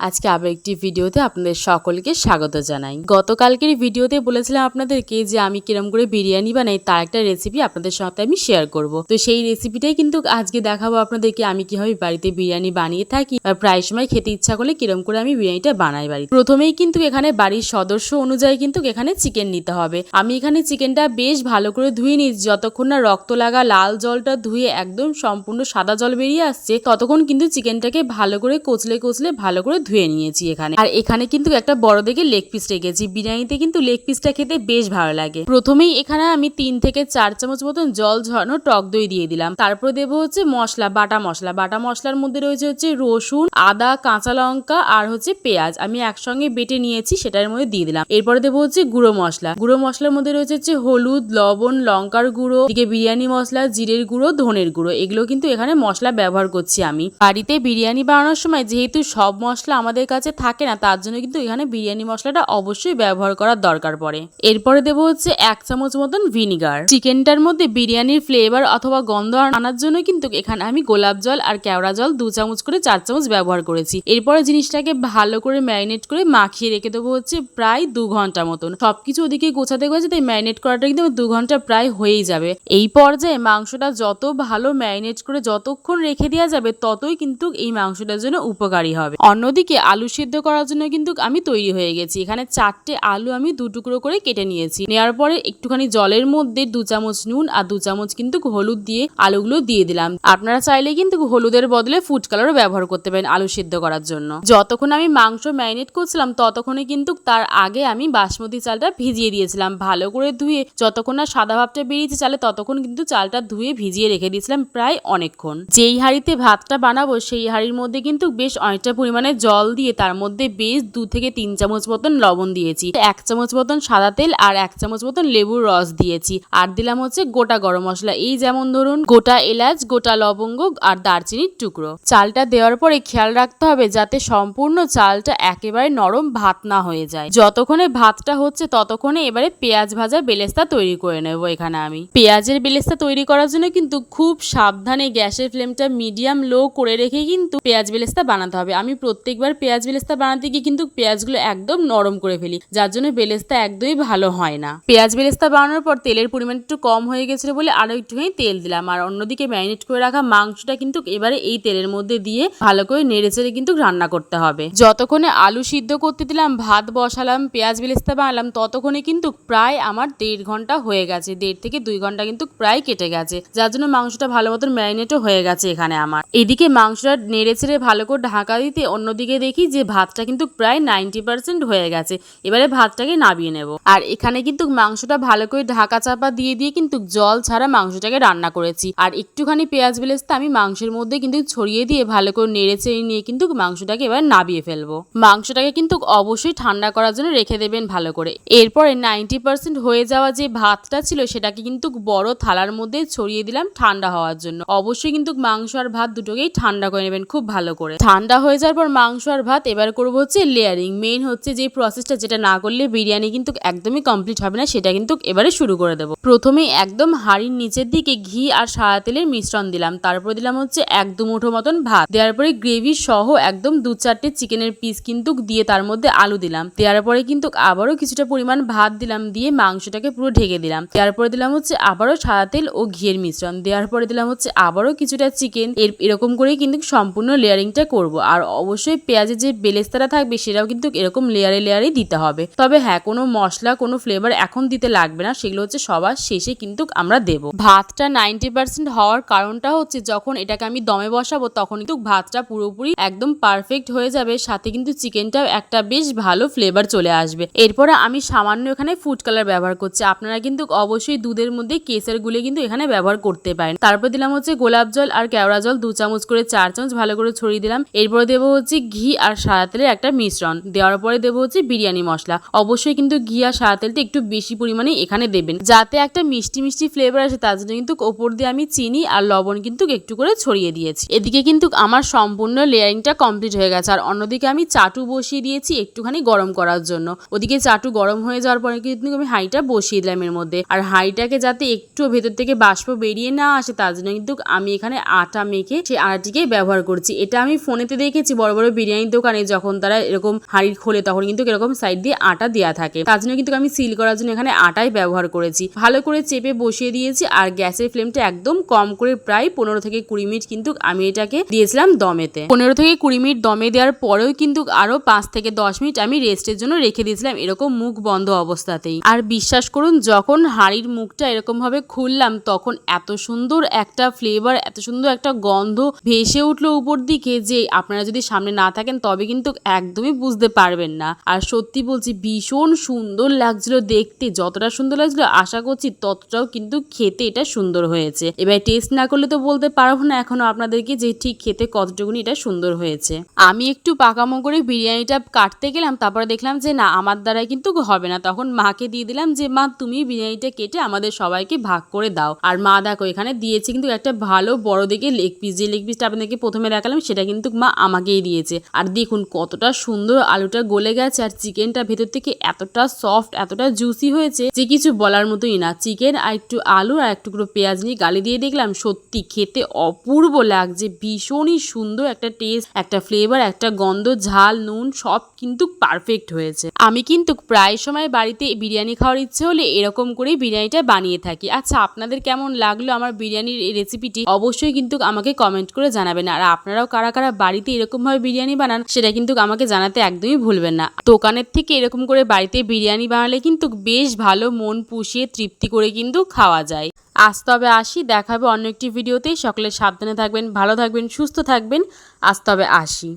আজকে আবার একটি ভিডিওতে আপনাদের সকলকে স্বাগত জানাই। গতকালকের ভিডিওতে বলেছিলাম আপনাদেরকে যে আমি কিরম করে বিরিয়ানি বানাই, তার একটা রেসিপি আপনাদের সাথে আমি শেয়ার করব। তো সেই রেসিপিটাই কিন্তু আজকে দেখাবো আপনাদেরকে, আমি কীভাবে বাড়িতে বিরিয়ানি বানিয়ে থাকি প্রায় সময় খেতে ইচ্ছা করলে কিরম করে আমি বিরিয়ানিটা বানাই বাড়ি প্রথমেই কিন্তু এখানে বাড়ির সদস্য অনুযায়ী কিন্তু এখানে চিকেন নিতে হবে। আমি এখানে চিকেনটা বেশ ভালো করে ধুয়ে নিই যতক্ষণ না রক্ত লাগা লাল জলটা ধুয়ে একদম সম্পূর্ণ সাদা জল বেরিয়ে আসছে, ততক্ষণ কিন্তু চিকেনটাকে ভালো করে কচলে কচলে ভালো করে ধুয়ে নিয়েছি এখানে। আর এখানে কিন্তু একটা বড় দেখে লেগ পিস রেখেছি। বিরিয়ানিতে কিন্তু লেগ পিসটা খেতে বেশ ভালো লাগে। প্রথমেই এখানে আমি তিন থেকে চার চামচ মতন জল ঝরানো টক দই দিয়ে দিলাম। তারপর দেবো হচ্ছে মশলা, বাটা মশলা। বাটা মশলার মধ্যে রয়েছে হচ্ছে রসুন, আদা, কাঁচা লঙ্কা আর হচ্ছে পেঁয়াজ। আমি একসঙ্গে বেটে নিয়েছি, সেটার মধ্যে দিয়ে দিলাম। এরপরে দেবো হচ্ছে গুঁড়ো মশলা। গুঁড়ো মশলার মধ্যে রয়েছে হচ্ছে হলুদ, লবণ, লঙ্কার গুঁড়ো, এদিকে বিরিয়ানি মশলা, জিরের গুঁড়ো, ধনের গুঁড়ো। এগুলো কিন্তু এখানে মশলা ব্যবহার করছি আমি। বাড়িতে বিরিয়ানি বানানোর সময় যেহেতু সব মশলা আমাদের কাছে থাকে না, তার জন্য কিন্তু এখানে বিরিয়ানি মশলাটা অবশ্যই ব্যবহার করার দরকার পড়ে। এরপরে দেবো হচ্ছে এক চামচ মতন ভিনিগার। চিকেনটার মধ্যে বিরিয়ানির ফ্লেভার অথবা গন্ধ আনার জন্য কিন্তু এখানে আমি গোলাপ জল আর কেওড়া জল দু চামচ করে চার চামচ ব্যবহার করেছি। এরপরে জিনিসটাকে ভালো করে ম্যারিনেট করে মাখিয়ে রেখে দেবো হচ্ছে প্রায় দু ঘণ্টা মতন। সবকিছু ওদিকে গোছাতে গোছাতে তাই ম্যারিনেট করাটা কিন্তু দু ঘণ্টা প্রায় হয়েই যাবে। এই পর্যায়ে মাংসটা যত ভালো ম্যারিনেট করে যতক্ষণ রেখে দেওয়া যাবে, ততই কিন্তু এই মাংসটার জন্য উপকারী হবে। অন্যদিকে আলু সিদ্ধ করার জন্য কিন্তু আমি তৈরি হয়ে গেছি। এখানে চারটে আলু আমি দু টুকরো করে কেটে নিয়েছি। নেওয়ার পরে একটুখানি জলের মধ্যে দু চামচ নুন আর দু চামচ কিন্তু হলুদ দিয়ে আলুগুলো দিয়ে দিলাম। আপনারা চাইলে কিন্তু হলুদের বদলে ফুড কালারও ব্যবহার করতে পারেন আলু সিদ্ধ করার জন্য। যতক্ষণ আমি মাংস ম্যারিনেট করছিলাম, ততক্ষণে কিন্তু তার আগে আমি বাসমতি চালটা ভিজিয়ে দিয়েছিলাম। ভালো করে ধুয়ে যতক্ষণ না সাদা ভাবটা বেরিয়েছে চালে, ততক্ষণ কিন্তু চালটা ধুয়ে ভিজিয়ে রেখে দিয়েছিলাম প্রায় অনেকক্ষণ। যেই হাঁড়িতে ভাতটা বানাবো, সেই হাঁড়ির মধ্যে কিন্তু বেশ অনেকটা পরিমাণে জল দিয়ে তার মধ্যে বেশ দু থেকে তিন চামচ মতন লবণ দিয়েছি। এক চামচ মতন সাদা তেল আর এক চামচ মতন লেবুর রস দিয়েছি। আর দিলাম হচ্ছে গোটা গরম মশলা। এই যেমন ধরুন, গোটা এলাচ, গোটা লবঙ্গ আর দারচিনির টুকরো। চালটা দেওয়ার পরে খেয়াল রাখতে হবে যাতে সম্পূর্ণ চালটা একেবারে নরম ভাত না হয়ে যায়। যতক্ষণে ভাতটা হচ্ছে ততক্ষণে এবারে পেঁয়াজ ভাজা বেলেস্তা তৈরি করে নেব এখানে আমি। পেঁয়াজের বেলেস্তা তৈরি করার জন্য কিন্তু খুব সাবধানে গ্যাসের ফ্লেমটা মিডিয়াম লো করে রেখে কিন্তু পেঁয়াজ বেলেস্তা বানাতে হবে। আমি প্রত্যেকবার পেঁয়াজ বেলেস্তা বানাতে গিয়ে কিন্তু পেঁয়াজগুলো একদম নরম করে ফেলি, যার জন্য বেলেস্তা একদমই ভালো হয় না। পেঁয়াজ বেলেস্তা বানানোর পর তেলের পরিমাণ একটু কম হয়ে গেছিল বলে আরও একটুখানি তেল দিলাম। আর অন্যদিকে ম্যারিনেট করে রাখা মাংসটা কিন্তু এবারে এই তেলের মধ্যে দিয়ে ভালো করে নেড়ে চেড়ে কিন্তু রান্না করতে হবে। যতক্ষণে আলু সিদ্ধ করতে দিলাম, ভাত বসালাম, পেঁয়াজ বেলেস্তা বানালাম, ততক্ষণে কিন্তু প্রায় আমার দেড় ঘণ্টা হয়ে গেছে। দেড় থেকে দুই ঘণ্টা কিন্তু প্রায় কেটে গেছে, যার জন্য মাংসটা ভালো মতন ম্যারিনেটও হয়ে গেছে এখানে আমার। এদিকে মাংসটা নেড়ে ছেড়ে ভালো করে ঢাকা দিতে অন্যদিকে দেখি যে ভাতটা কিন্তু প্রায় নাইনটি পার্সেন্ট হয়ে গেছে। এবারে ভাতটাকে নামিয়ে নেব। আর এখানে কিন্তু মাংসটা ভালো করে ঢাকা চাপা দিয়ে দিয়ে কিন্তু জল ছাড়া মাংসটাকে রান্না করেছি। আর একটুখানি পেঁয়াজ বেলেস্তা আমি মাংসের মধ্যে কিন্তু ছড়িয়ে দিয়ে ভালো করে নেড়ে চেড়ে নিয়ে কিন্তু মাংসটাকে এবার নাবিয়ে ফেলব। মাংসটাকে কিন্তু অবশ্যই ঠান্ডা করার জন্য রেখে দেবেন ভালো করে। এরপরে নাইনটি পার্সেন্ট হয়ে যাওয়া যে ভাতটা ছিল সেটাকে কিন্তু বড় থালার মধ্যে ছড়িয়ে দিলাম ঠান্ডা হওয়ার জন্য। অবশ্যই কিন্তু মাংস আর ভাত দুটোকেই ঠান্ডা করে নেবেন খুব ভালো করে। ঠান্ডা হয়ে যাওয়ার পর মাংস আর ভাত, এবার করব হচ্ছে লেয়ারিং মেন হচ্ছে যে প্রসেসটা যেটা না করলে বিরিয়ানি কিন্তু একদমই কমপ্লিট হবে না, সেটা কিন্তু এবারে শুরু করে দেবো। প্রথমে একদম হাড়ির নিচের দিকে ঘি আর সাদা তেলের মিশ্রণ দিলাম। তারপর দিলাম হচ্ছে এক দু মুঠো মতন ভাত। দেওয়ার পরে গ্রেভি সহ একদম দু চারটে চিকেনের পিস কিন্তু দিয়ে তার মধ্যে আলু দিলাম। দেওয়ার পরে কিন্তু আবারও কিছুটা পরিমাণ ভাত দিলাম, দিয়ে মাংসটাকে পুরো ঢেকে দিলাম। দেওয়ার পরে দিলাম হচ্ছে আবারও সাদা তেল ও ঘিয়ের মিশ্রণ। দেওয়ার পরে দিলাম হচ্ছে আবারও কিছুটা চিকেন এর, এরকম করেই কিন্তু সম্পূর্ণ লেয়ারিংটা করব। আর অবশ্যই পেঁয়াজের যে বেলেস্তারা থাকবে, সেটাও কিন্তু এরকম লেয়ারে লেয়ারে দিতে হবে। তবে হ্যাঁ কোনো মশলা, কোনো ফ্লেভার এখন দিতে লাগবে না, সেগুলো হচ্ছে সবার শেষে কিন্তু আমরা দেব। ভাতটা নাইনটি পার্সেন্ট হওয়ার কারণটা হচ্ছে যখন এটাকে আমি দমে বসাবো, তখন কিন্তু ভাতটা পুরোপুরি একদম পারফেক্ট হয়ে যাবে, সাথে কিন্তু চিকেনটাও একটা বেশ ভালো ফ্লেভার চলে আসবে। এরপরে আমি সামান্য এখানে ফুড কালার ব্যবহার করছি। আপনারা কিন্তু অবশ্যই দুধের মধ্যে কেসের গুলে কিন্তু এখানে ব্যবহার করতে পারেন। তারপর দিলাম হচ্ছে গোলাপ জল আর কেওড়া জল, দু চামচ করে চার চামচ ভালো করে ছড়িয়ে দিলাম। এরপরে দেবো হচ্ছে ঘি আর সাদা তেলের একটা মিশ্রণ। দেওয়ার পরে দেবো হচ্ছে বিরিয়ানি মশলা। অবশ্যই কিন্তু ঘি আর সাদা তেলটা একটু বেশি পরিমাণে এখানে দেবেন। যাতে একটা মিষ্টি মিষ্টি ফ্লেভার আসে, তার জন্য কিন্তু ওপর দিয়ে আমি চিনি আর লবণ কিন্তু একটু করে ছড়িয়ে দিয়েছি। এদিকে কিন্তু আমার সম্পূর্ণ লেয়ারিংটা কমপ্লিট হয়ে গেছে। আর অন্যদিকে আমি চাটু বসিয়ে দিয়েছি একটুখানি গরম করার জন্য। ওদিকে চাটু গরম হয়ে যাওয়ার পরে কিন্তু আমি হাঁড়িটা বসিয়ে দিলাম এর মধ্যে। আর হাঁড়িটাকে যাতে একটু ভেতর থেকে বাষ্প বেরিয়ে না আসে, তার জন্য কিন্তু আমি এখানে আটা মেখে সেই আটাটিকে ব্যবহার করছি। এটা আমি ফোনেতে দেখেছি বড় বড় বিরিয়ানির দোকানে যখন তারা এরকম হাঁড়ি খোলে, তখন কিন্তু এরকম সাইড দিয়ে আটা দেওয়া থাকে। তার জন্য কিন্তু আমি সিল করার জন্য এখানে আটাই ব্যবহার করেছি। ভালো করে চেপে বসিয়ে দিয়েছি আর গ্যাসের ফ্লেমটা একদম কম করে প্রায় পনেরো থেকে কুড়ি মিনিট কিন্তু আমি এটাকে দিয়েছিলাম দমেতে। পনেরো থেকে কুড়ি মিনিট দমে দেওয়ার পরেও কিন্তু আরও পাঁচ থেকে দশ মিনিট আমি রেস্টের জন্য রেখে দিয়েছিলাম এরকম মুখ বন্ধ অবস্থাতেই। আর বিশ্বাস করুন, যখন হাঁড়ির মুখটা এরকম ভাবে খুললাম, তখন এত সুন্দর একটা ফ্লেভার এত সুন্দর একটা গন্ধ ভেসে উঠল উপর দিকে যে আপনারা যদি সামনে না থাকেন, তবে কিন্তু একদমই বুঝতে পারবেন না। আর সত্যি বলছি, ভীষণ সুন্দর লাগছিল দেখতে। যতটা সুন্দর লাগছিল, আশা করছি ততটাও কিন্তু খেতে এটা সুন্দর হয়েছে। এবার টেস্ট না করলে তো বলতে পারব না এখনও আপনাদেরকে যে ঠিক খেতে কতটুকুনি এটা সুন্দর হয়েছে। আমি একটু পাকামো করে বিরিয়ানিটা কাটতে গেলাম, তারপরে দেখলাম যে না, আমার দ্বারাই কিন্তু হবে না। তখন মাকে দিয়ে দিলাম যে, মা, তুমি বিরিয়ানিটা কেটে আমাদের সবাইকে ভাগ করে দাও। আর মা, দেখো, এখানে দিয়েছে কিন্তু একটা ভালো বড় দিকে লেগ পিস। যে লেগ পিসটা আপনাদেরকে প্রথমে দেখালাম, সেটা কিন্তু মা আমাকেই দিয়েছে। আর দেখুন কতটা সুন্দর আলুটা গলে গেছে আর চিকেনটা ভেতর থেকে এতটা সফট এতটা জুসি হয়েছে যে কিছু বলার মতোই না। চিকেন আর একটু আলু আর একটু করে পেঁয়াজ নিয়ে গালি দিয়ে দেখলাম সত্যি খেতে অপূর্ব লাগছে, ভীষণই সুন্দর একটা টেস্ট একটা ফ্লেভার একটা গন্ধ, ঝাল, নুন সব কিন্তু পারফেক্ট হয়েছে। আমি কিন্তু প্রায় সময় বাড়িতে বিরিয়ানি খাওয়ার ইচ্ছে হলে এরকম করেই বিরিয়ানিটা বানিয়ে থাকি। আচ্ছা আপনাদের কেমন লাগল আমার বিরিয়ানির রেসিপিটি অবশ্যই কিন্তু আমাকে কমেন্ট করে জানাবেন। আর আপনারাও কারা কারা বাড়িতে এরকমভাবে বিরিয়ানি বানান, সেটা কিন্তু আমাকে জানাতে একদমই ভুলবেন না। দোকানের থেকে এরকম করে বাড়িতে বিরিয়ানি বানালে কিন্তু বেশ ভালো মন পুষিয়ে তৃপ্তি করে কিন্তু খাওয়া যায়। আজ তবে আসি, দেখাবে অন্য একটি ভিডিওতে। সকলে সাবধানে থাকবেন, ভালো থাকবেন, সুস্থ থাকবেন। আজ তবে আসি।